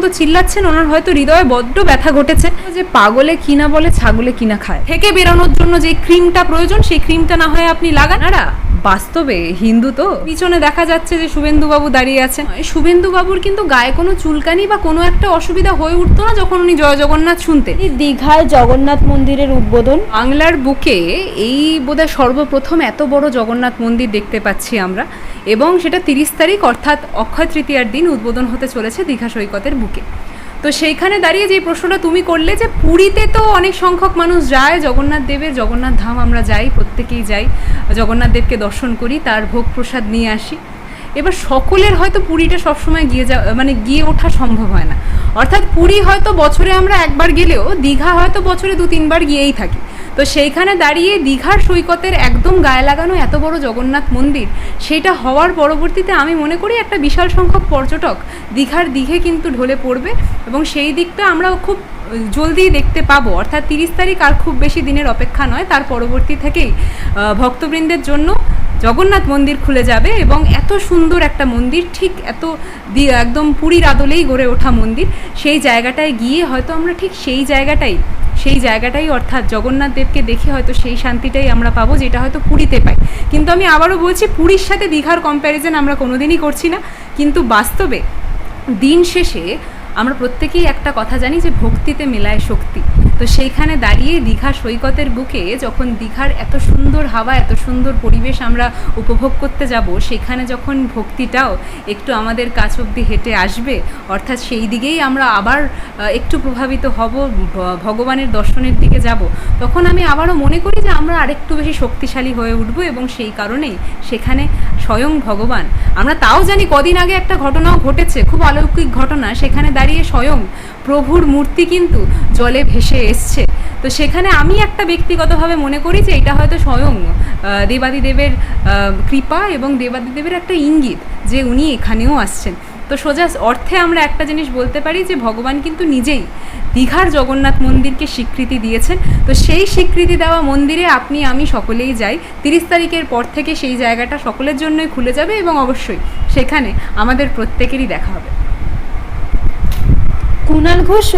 মতো চিল্লাচ্ছেন, ওনার হয়তো হৃদয়ে বড্ড ব্যথা ঘটেছে। যে পাগলে কিনা বলে ছাগলে কিনা খায়। থেকে বেরোনোর জন্য যে ক্রিমটা প্রয়োজন, সেই ক্রিমটা না হয় আপনি লাগান। বাস্তবে হিন্দু তো? পিছনে দেখা যাচ্ছে যে শুভেন্দুবাবু দাঁড়িয়ে আছেন। শুভেন্দুবাবুর কিন্তু গায়ে কোনো চুলকানি বা কোনো একটা অসুবিধা হয়ে উঠতো না যখন উনি জয় জগন্নাথ শুনতেন। এই দীঘায় জগন্নাথ মন্দিরের উদ্বোধন। বাংলার বুকে এই বোধহয় সর্বপ্রথম এত বড় জগন্নাথ মন্দির দেখতে পাচ্ছি আমরা এবং সেটা তিরিশ তারিখ অর্থাৎ অক্ষয় তৃতীয়ার দিন উদ্বোধন হতে চলেছে দীঘা সৈকতের বুকে। তো সেইখানে দাঁড়িয়ে যে প্রশ্নটা তুমি করলে যে পুরীতে তো অনেক সংখ্যক মানুষ যায়, জগন্নাথ দেবের, জগন্নাথ ধাম আমরা যাই, প্রত্যেকেই যাই। জগন্নাথ দেবকে দর্শন করি, তার ভোগ প্রসাদ নিয়ে আসি। এবার সকলের হয়তো পুরীটা সবসময় গিয়ে যা মানে গিয়ে ওঠা সম্ভব হয় না। অর্থাৎ পুরী হয়তো বছরে আমরা একবার গেলেও, দীঘা হয়তো বছরে দু তিনবার গিয়েই থাকি। তো সেইখানে দাঁড়িয়ে দীঘার সৈকতের একদম গায়ে লাগানো এত বড় জগন্নাথ মন্দির, সেটা হওয়ার পরবর্তীতে আমি মনে করি একটা বিশাল সংখ্যক পর্যটক দীঘার দিঘে কিন্তু ঢলে পড়বে এবং সেই দিকটা আমরা খুব জলদি দেখতে পাবো। অর্থাৎ তিরিশ তারিখ আর খুব বেশি দিনের অপেক্ষা নয়, তার পরবর্তী থেকেই ভক্তবৃন্দের জন্য জগন্নাথ মন্দির খুলে যাবে এবং এত সুন্দর একটা মন্দির, ঠিক এত একদম পুরীর আদলেই গড়ে ওঠা মন্দির, সেই জায়গাটায় গিয়ে হয়তো আমরা ঠিক সেই জায়গাটাই সেই জায়গাটাই অর্থাৎ জগন্নাথ দেবকে দেখে হয়তো সেই শান্তিটাই আমরা পাবো, যেটা হয়তো পুরীতে পাই। কিন্তু আমি আবারও বলছি, পুরীর সাথে দীঘার কম্প্যারিজন আমরা কোনোদিনই করছি না। কিন্তু বাস্তবে দিন শেষে আমরা প্রত্যেকেই একটা কথা জানি যে ভক্তিতে মেলায় শক্তি। তো সেইখানে দাঁড়িয়ে দীঘা সৈকতের বুকে যখন দীঘার এত সুন্দর হাওয়া, এত সুন্দর পরিবেশ আমরা উপভোগ করতে যাব, সেখানে যখন ভক্তিটাও একটু আমাদের কাছ অবধি হেঁটে আসবে, অর্থাৎ সেই দিকেই আমরা আবার একটু প্রভাবিত হব ভগবানের দর্শনের দিকে যাব, তখন আমি আবারও মনে করি যে আমরা আরেকটু বেশি শক্তিশালী হয়ে উঠব এবং সেই কারণেই সেখানে স্বয়ং ভগবান। আমরা তাও জানি কদিন আগে একটা ঘটনাও ঘটেছে, খুব অলৌকিক ঘটনা। সেখানে দাঁড়িয়ে স্বয়ং প্রভুর মূর্তি কিন্তু জলে ভেসে এসছে। তো সেখানে আমি একটা ব্যক্তিগতভাবে মনে করি যে এটা হয়তো স্বয়ং দেবাদিদেবের কৃপা এবং দেবাদিদেবের একটা ইঙ্গিত যে উনি এখানেও আসছেন। তো সোজা অর্থে আমরা একটা জিনিস বলতে পারি যে ভগবান কিন্তু নিজেই দীঘার জগন্নাথ মন্দিরকে স্বীকৃতি দিয়েছেন। তো সেই স্বীকৃতি দেওয়া মন্দিরে আপনি, আমি সকলেই যাই। তিরিশ তারিখের পর থেকে সেই জায়গাটা সকলের জন্যই খুলে যাবে এবং অবশ্যই সেখানে আমাদের প্রত্যেকেরই দেখা হবে। কুণাল ঘোষ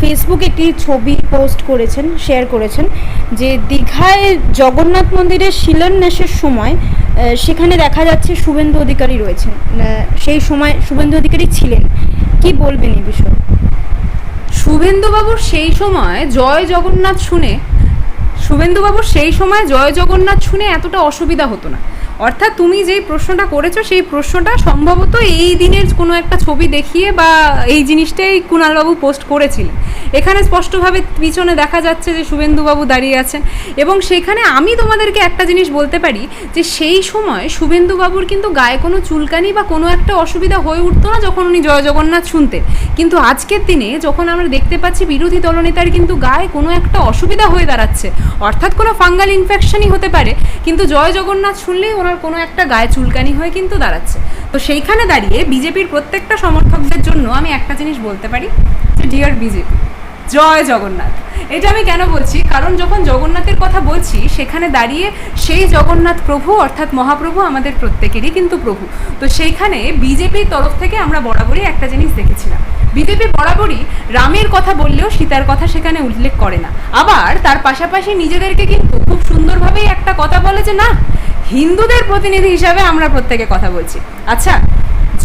ফেসবুকে একটি ছবি পোস্ট করেছেন শেয়ার করেছেন, যে দীঘায় জগন্নাথ মন্দিরের শিলান্যাসের সময় সেখানে দেখা যাচ্ছে শুভেন্দু অধিকারী রয়েছেন। সেই সময় শুভেন্দু অধিকারী ছিলেন। কি বলবেন এই বিষয়ে? শুভেন্দুবাবুর সেই সময় জয় জগন্নাথ শুনে শুভেন্দুবাবুর সেই সময় জয় জগন্নাথ শুনে এতটা অসুবিধা হতো না। অর্থাৎ তুমি যেই প্রশ্নটা করেছ, সেই প্রশ্নটা সম্ভবত এই দিনের কোনো একটা ছবি দেখিয়ে বা এই জিনিসটাই কুণালবাবু পোস্ট করেছিলেন। এখানে স্পষ্টভাবে পিছনে দেখা যাচ্ছে যে শুভেন্দুবাবু দাঁড়িয়ে আছেন এবং সেখানে আমি তোমাদেরকে একটা জিনিস বলতে পারি যে সেই সময় শুভেন্দুবাবুর কিন্তু গায়ে কোনো চুলকানি বা কোনো একটা অসুবিধা হয়ে উঠতো না যখন উনি জয় জগন্নাথ শুনতেন। কিন্তু আজকের দিনে যখন আমরা দেখতে পাচ্ছি বিরোধী দলনেতার কিন্তু গায়ে কোনো একটা অসুবিধা হয়ে দাঁড়াচ্ছে, অর্থাৎ কোনো ফাঙ্গাল ইনফেকশনই হতে পারে। কিন্তু জয় জগন্নাথ শুনলেই ওনার কোনো একটা গায়ে চুলকানি হয়ে কিন্তু দাঁড়াচ্ছে। তো সেইখানে দাঁড়িয়ে বিজেপির প্রত্যেকটা সমর্থকদের জন্য আমি একটা জিনিস বলতে পারি ডিয়ার বিজেপি, জয় জগন্নাথ। এটা আমি কেন বলছি? কারণ যখন জগন্নাথের কথা বলছি, সেখানে দাঁড়িয়ে সেই জগন্নাথ প্রভু অর্থাৎ মহাপ্রভু আমাদের প্রত্যেকেরই কিন্তু প্রভু। তো সেইখানে বিজেপির তরফ থেকে আমরা বরাবরই একটা জিনিস দেখেছিলাম। বিজেপি বরাবরই রামের কথা বললেও সীতার কথা সেখানে উল্লেখ করে না। আবার তার পাশাপাশি নিজেদেরকে কিন্তু খুব সুন্দরভাবেই একটা কথা বলে যে, না, হিন্দুদের প্রতিনিধি হিসাবে আমরা প্রত্যেকে কথা বলছি। আচ্ছা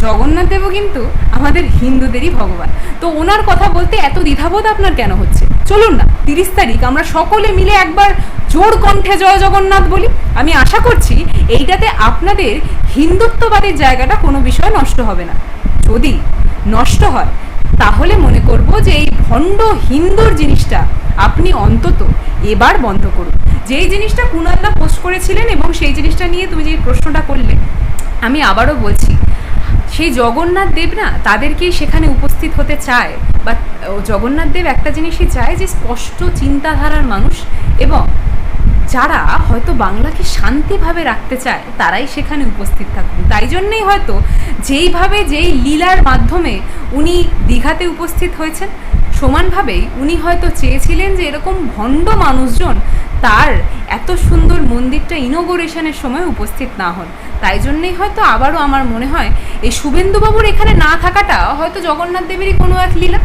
জগন্নাথ দেবও কিন্তু আমাদের হিন্দুদেরই ভগবান। তো ওনার কথা বলতে এত দ্বিধাবোধ আপনার কেন হচ্ছে? চলুন না, তিরিশ তারিখ, আমরা সকলে মিলে একবার জোর কণ্ঠে জয় জগন্নাথ বলি। আমি আশা করছি এইটাতে আপনাদের হিন্দুত্ববাদের জায়গাটা কোনো বিষয় নষ্ট হবে না। যদি নষ্ট হয়, তাহলে মনে করব যে এই ভণ্ড হিন্দুর জিনিসটা আপনি অন্তত এবার বন্ধ করুন। যেই জিনিসটা কুণালদা পোস্ট করেছিলেন এবং সেই জিনিসটা নিয়ে তুমি যে প্রশ্নটা করলে, আমি আবারও বলছি সেই জগন্নাথ দেব না, তাদেরকেই সেখানে উপস্থিত হতে চায়। বা জগন্নাথ দেব একটা জিনিসই চায় যে স্পষ্ট চিন্তাধারার মানুষ এবং যারা হয়তো বাংলাকে শান্তিভাবে রাখতে চায়, তারাই সেখানে উপস্থিত থাকুন তাই জন্যেই হয়তো যেইভাবে যেই লীলার মাধ্যমে উনি দীঘাতে উপস্থিত হয়েছেন, সমানভাবেই উনি হয়তো চেয়েছিলেন যে এরকম ভণ্ড মানুষজন তার এত সুন্দর মন্দিরটা ইনোগোরেশনের সময় উপস্থিত না হন। তাই জন্যেই হয়তো আবারও আমার মনে হয়, এই শুভেন্দুবাবুর এখানে না থাকাটা হয়তো জগন্নাথ দেবেরই কোনো এক লীলা।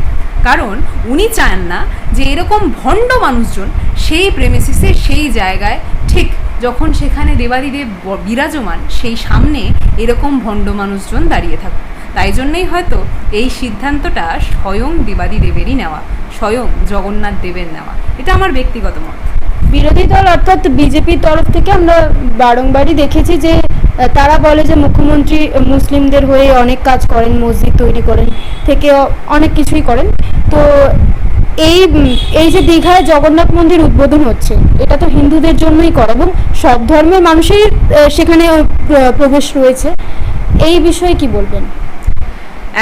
কারণ উনি চান না যে এরকম ভণ্ড মানুষজন সেই প্রেমেসিসে সেই জায়গায়, ঠিক যখন সেখানে দেবাদিদেব বিরাজমান, সেই সামনে এরকম ভণ্ড মানুষজন দাঁড়িয়ে থাকুক। তাই জন্যই হয়তো এই সিদ্ধান্তটা স্বয়ং দেবাদিদেবেরই নেওয়া, স্বয়ং জগন্নাথ দেবের নেওয়া। এটা আমার ব্যক্তিগত মত। বিরোধী দল অর্থাৎ বিজেপির তরফ থেকে আমরা বারংবারই দেখেছি যে তারা বলে যে মুখ্যমন্ত্রী মুসলিমদের হয়ে অনেক কাজ করেন, মসজিদ তৈরি করেন, থেকে অনেক কিছুই করেন। তো এই এই যে দীঘায় জগন্নাথ মন্দির উদ্বোধন হচ্ছে, এটা তো হিন্দুদের জন্যই করে এবং সব ধর্মের মানুষই সেখানে প্রবেশ রয়েছে। এই বিষয়ে কি বলবেন?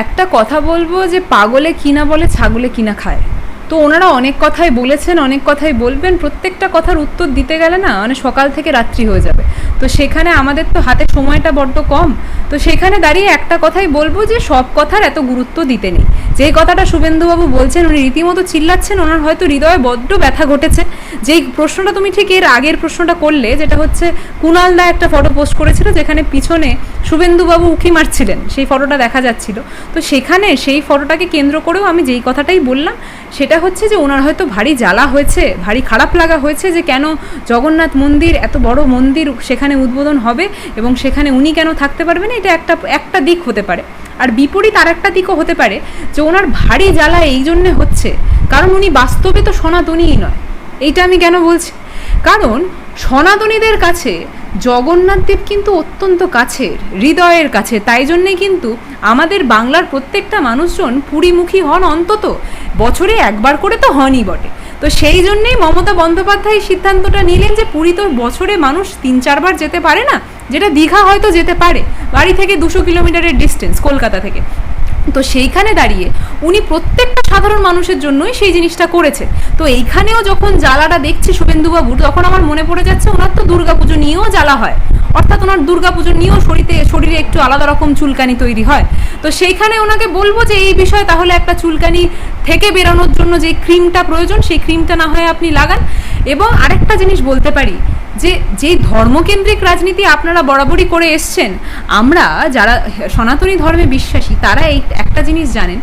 একটা কথা বলব যে পাগলে কিনা বলে ছাগলে কিনা খায়। তো ওনারা অনেক কথাই বলেছেন, অনেক কথাই বলবেন, প্রত্যেকটা কথার উত্তর দিতে গেলে না মানে সকাল থেকে রাত্রি হয়ে যাবে। তো সেখানে আমাদের তো হাতে সময়টা বড্ড কম। তো সেখানে দাঁড়িয়ে একটা কথাই বলব যে সব কথার এত গুরুত্ব দিতে নেই। যেই কথাটা শুভেন্দুবাবু বলছেন, উনি রীতিমতো চিল্লাচ্ছেন, ওনার হয়তো হৃদয়ে বড্ড ব্যথা ঘটেছে। যেই প্রশ্নটা তুমি ঠিক এর আগের প্রশ্নটা করলে, যেটা হচ্ছে কুণাল দা একটা ফটো পোস্ট করেছিল, যেখানে পিছনে শুভেন্দুবাবু উঁকি মারছিলেন, সেই ফটোটা দেখা যাচ্ছিল। তো সেখানে সেই ফটোটাকে কেন্দ্র করেও আমি যেই কথাটাই বললাম, সেটা হচ্ছে যে ওনার হয়তো ভারী জ্বালা হয়েছে, ভারী খারাপ লাগা হয়েছে যে কেন জগন্নাথ মন্দির, এত বড় মন্দির সেখানে উদ্বোধন হবে এবং সেখানে উনি কেন থাকতে পারবেন এটা একটা একটা দিক হতে পারে। আর বিপরীত আর একটা দিকও হতে পারে যে ওনার ভারী জ্বালা এই জন্যে হচ্ছে, কারণ উনি বাস্তবে তো সনাতনীই নয়। এইটা আমি কেন বলছি? কারণ সনাতনীদের কাছে জগন্নাথদেব কিন্তু অত্যন্ত কাছের, হৃদয়ের কাছে। তাই জন্যেই কিন্তু আমাদের বাংলার প্রত্যেকটা মানুষজন পুরীমুখী হন অন্তত বছরে একবার করে তো হনই বটে। তো সেই জন্যেই মমতা বন্দ্যোপাধ্যায় সিদ্ধান্তটা নিলেন যে পুরী তো বছরে মানুষ তিন, চারবার যেতে পারে না, যেটা দীঘা হয়তো যেতে পারে, বাড়ি থেকে দুশো কিলোমিটারের ডিস্টেন্স কলকাতা থেকে। তো সেইখানে দাঁড়িয়ে উনি প্রত্যেকটা সাধারণ মানুষের জন্যই সেই জিনিসটা করেছে। তো এইখানেও যখন জ্বালাটা দেখছি শুভেন্দুবাবুর তখন আমার মনে পড়ে যাচ্ছে ওনার তো দুর্গাপুজো নিয়েও জ্বালা হয়। অর্থাৎ ওনার দুর্গাপুজো নিয়েও শরীরে শরীরে একটু আলাদা রকম চুলকানি তৈরি হয়। তো সেইখানে ওনাকে বলব যে এই বিষয়ে তাহলে একটা চুলকানি থেকে বেরোনোর জন্য যে ক্রিমটা প্রয়োজন, সেই ক্রিমটা না হয় আপনি লাগান। এবং আরেকটা জিনিস বলতে পারি, যে যেই ধর্মকেন্দ্রিক রাজনীতি আপনারা বরাবরই করে এসছেন, আমরা যারা সনাতনী ধর্মে বিশ্বাসী, তারা এই একটা জিনিস জানেন,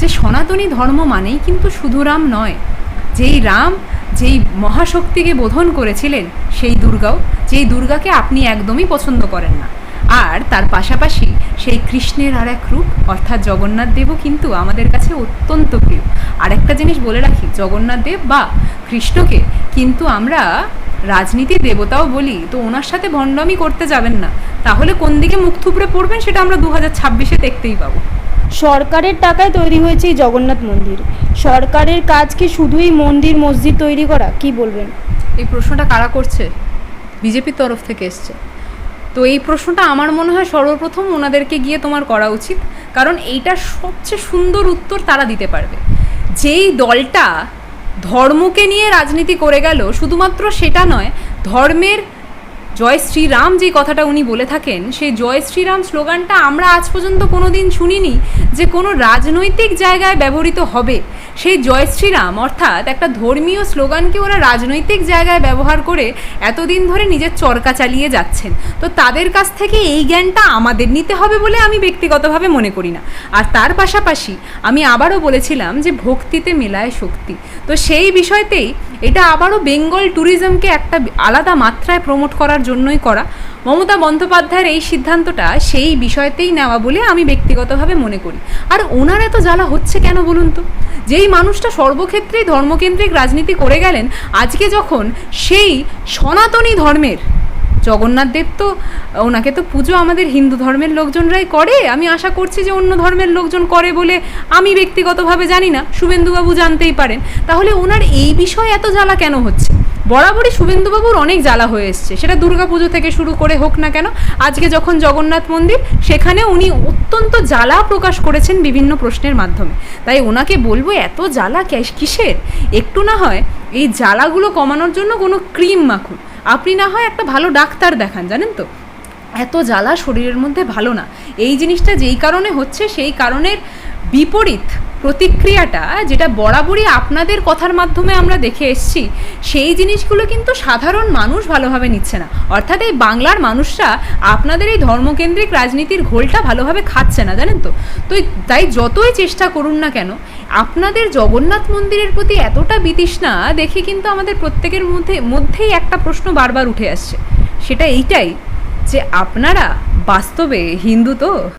যে সনাতনী ধর্ম মানেই কিন্তু শুধু রাম নয়। যেই রাম, যেই মহাশক্তিকে বোধন করেছিলেন সেই দুর্গাও, যেই দুর্গাকে আপনি একদমই পছন্দ করেন না। আর তার পাশাপাশি সেই কৃষ্ণের আর এক রূপ অর্থাৎ জগন্নাথ দেবও কিন্তু আমাদের কাছে অত্যন্ত প্রিয়। আর একটা জিনিস বলে রাখি জগন্নাথ দেব বা কৃষ্ণকে কিন্তু আমরা রাজনীতির দেবতাও বলি তো ওনার সাথে ভণ্ডামি করতে যাবেন না। তাহলে কোন দিকে মুখ থুবড়ে পড়বেন সেটা আমরা দু হাজার ছাব্বিশে দেখতেই পাবো। সরকারের টাকায় তৈরি হয়েছে এই জগন্নাথ মন্দির। সরকারের কাজ কি শুধুই মন্দির মসজিদ তৈরি করা? কি বলবেন? এই প্রশ্নটা কারা করছে? বিজেপির তরফ থেকে এসছে। তো এই প্রশ্নটা আমার মনে হয় সর্বপ্রথম ওনাদেরকে গিয়ে তোমার করা উচিত, কারণ এইটার সবচেয়ে সুন্দর উত্তর তারা দিতে পারবে। যেই দলটা ধর্মকে নিয়ে রাজনীতি করে গেল, শুধুমাত্র সেটা নয়, ধর্মের জয় শ্রীরাম যে কথাটা উনি বলে থাকেন, সেই জয় শ্রীরাম স্লোগানটা আমরা আজ পর্যন্ত কোনো দিন শুনিনি যে কোনো রাজনৈতিক জায়গায় ব্যবহৃত হবে। সেই জয় শ্রীরাম অর্থাৎ একটা ধর্মীয় স্লোগানকে ওরা রাজনৈতিক জায়গায় ব্যবহার করে এতদিন ধরে নিজের চরকা চালিয়ে যাচ্ছেন। তো তাদের কাছ থেকে এই জ্ঞানটা আমাদের নিতে হবে বলে আমি ব্যক্তিগতভাবে মনে করি না। আর তার পাশাপাশি আমি আবারও বলেছিলাম যে ভক্তিতে মেলায় শক্তি। তো সেই বিষয়তেই এটা আবারও বেঙ্গল ট্যুরিজমকে একটা আলাদা মাত্রায় প্রমোট করার জন্যই করা। মমতা বন্দ্যোপাধ্যায়ের এই সিদ্ধান্তটা সেই বিষয়তেই নেওয়া বলে আমি ব্যক্তিগতভাবে মনে করি। আর ওনার এত জ্বালা হচ্ছে কেন বলুন তো? যেই মানুষটা সর্বক্ষেত্রেই ধর্মকেন্দ্রিক রাজনীতি করে গেলেন, আজকে যখন সেই সনাতনী ধর্মের জগন্নাথ দেব তো, ওনাকে তো পুজো আমাদের হিন্দু ধর্মের লোকজনরাই করে। আমি আশা করছি যে অন্য ধর্মের লোকজন করে বলে আমি ব্যক্তিগতভাবে জানি না, শুভেন্দুবাবু জানতেই পারেন। তাহলে ওনার এই বিষয়ে এত জ্বালা কেন হচ্ছে? বরাবরই শুভেন্দুবাবুর অনেক জ্বালা হয়ে এসছে। সেটা দুর্গাপুজো থেকে শুরু করে হোক না কেন, আজকে যখন জগন্নাথ মন্দির, সেখানে উনি অত্যন্ত জ্বালা প্রকাশ করেছেন বিভিন্ন প্রশ্নের মাধ্যমে। তাই ওনাকে বলব, এত জ্বালা কিসের? একটু না হয় এই জ্বালাগুলো কমানোর জন্য কোনো ক্রিম মাখুন। আপনি না হয় একটা ভালো ডাক্তার দেখান, জানেন তো? এত জ্বালা শরীরের মধ্যে ভালো না। এই জিনিসটা যেই কারণে হচ্ছে, সেই কারণের বিপরীত প্রতিক্রিয়াটা যেটা বরাবরই আপনাদের কথার মাধ্যমে আমরা দেখে এসছি, সেই জিনিসগুলো কিন্তু সাধারণ মানুষ ভালোভাবে নিচ্ছে না। অর্থাৎ এই বাংলার মানুষরা আপনাদের এই ধর্মকেন্দ্রিক রাজনীতির ঘোলটা ভালোভাবে খাচ্ছে না, জানেন তো? তো তাই যতই চেষ্টা করুন না কেন আপনাদের জগন্নাথ মন্দিরের প্রতি এতটা বিতৃষ্ণা, দেখে কিন্তু আমাদের প্রত্যেকের মধ্যে, মধ্যেই একটা প্রশ্ন বারবার উঠে আসছে। সেটা এইটাই যে আপনারা বাস্তবে হিন্দু তো?